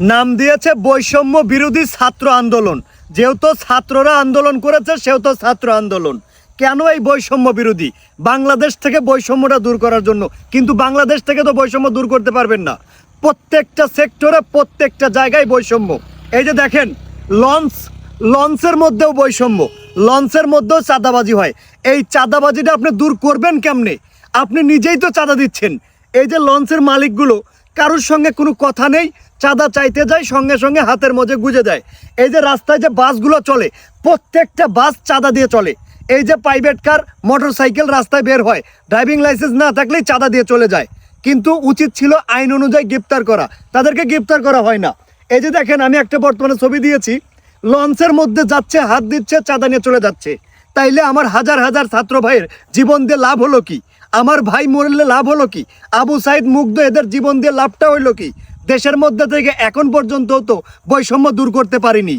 নাম দিয়েছে বৈষম্য বিরোধী ছাত্র আন্দোলন। যেহেতু ছাত্ররা আন্দোলন করেছে, সেহেতু ছাত্র আন্দোলন। কেন এই বৈষম্য বিরোধী? বাংলাদেশ থেকে বৈষম্যটা দূর করার জন্য। কিন্তু বাংলাদেশ থেকে তো বৈষম্য দূর করতে পারবেন না। প্রত্যেকটা সেক্টরে প্রত্যেকটা জায়গায় বৈষম্য। এই যে দেখেন, লঞ্চ, লঞ্চের মধ্যেও বৈষম্য। লঞ্চের মধ্যেও চাঁদাবাজি হয়। এই চাঁদাবাজিটা আপনি দূর করবেন কেমনে? আপনি নিজেই তো চাঁদা দিচ্ছেন। এই যে লঞ্চের মালিকগুলো কারোর সঙ্গে কোনো কথা নেই, চাঁদা চাইতে যায়, সঙ্গে সঙ্গে হাতের মধ্যে গুজে দেয় এই যে রাস্তায় যে বাসগুলো চলে, প্রত্যেকটা বাস চাঁদা দিয়ে চলে। এই যে প্রাইভেট কার মোটর সাইকেল রাস্তায় বের হয় ড্রাইভিং লাইসেন্স না থাকলেই চাঁদা দিয়ে চলে যায়। কিন্তু উচিত ছিল আইন অনুযায়ী গ্রেপ্তার করা। তাদেরকে গ্রেপ্তার করা হয় না। এই যে দেখেন, আমি একটা বর্তমানে ছবি দিয়েছি। লঞ্চের মধ্যে যাচ্ছে, হাত দিচ্ছে, চাঁদা নিয়ে চলে যাচ্ছে। তাইলে আমার হাজার হাজার ছাত্র ভাইয়ের জীবন দিয়ে লাভ হলো কি? আমার ভাই মরলে লাভ হলো কি? আবু সাইদ মুগ্ধ এদের জীবন দিয়ে লাভটা হইল কি? দেশের মধ্যে থেকে এখন পর্যন্ত তো বৈষম্য দূর করতে পারিনি।